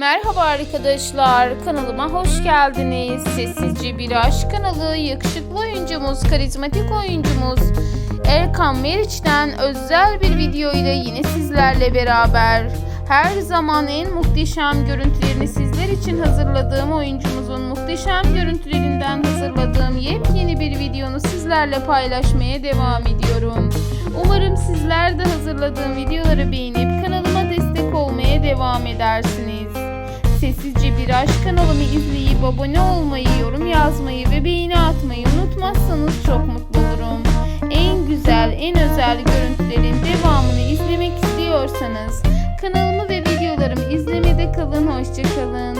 Merhaba arkadaşlar, kanalıma hoş geldiniz. Sessizce bir aşk kanalı, yakışıklı oyuncumuz, karizmatik oyuncumuz Erkan Meriç'ten özel bir video ile yine sizlerle beraber. Her zaman en muhteşem görüntülerini sizler için hazırladığım oyuncumuzun muhteşem görüntülerinden hazırladığım yepyeni bir videonu sizlerle paylaşmaya devam ediyorum. Umarım sizler de hazırladığım videoları beğenip kanalıma destek olmaya devam edersiniz. Sessizce bir aşk kanalımı izleyip abone olmayı, yorum yazmayı ve beğeni atmayı unutmazsanız çok mutlu olurum. En güzel, en özel görüntülerin devamını izlemek istiyorsanız kanalımı ve videolarımı izlemede kalın, hoşçakalın.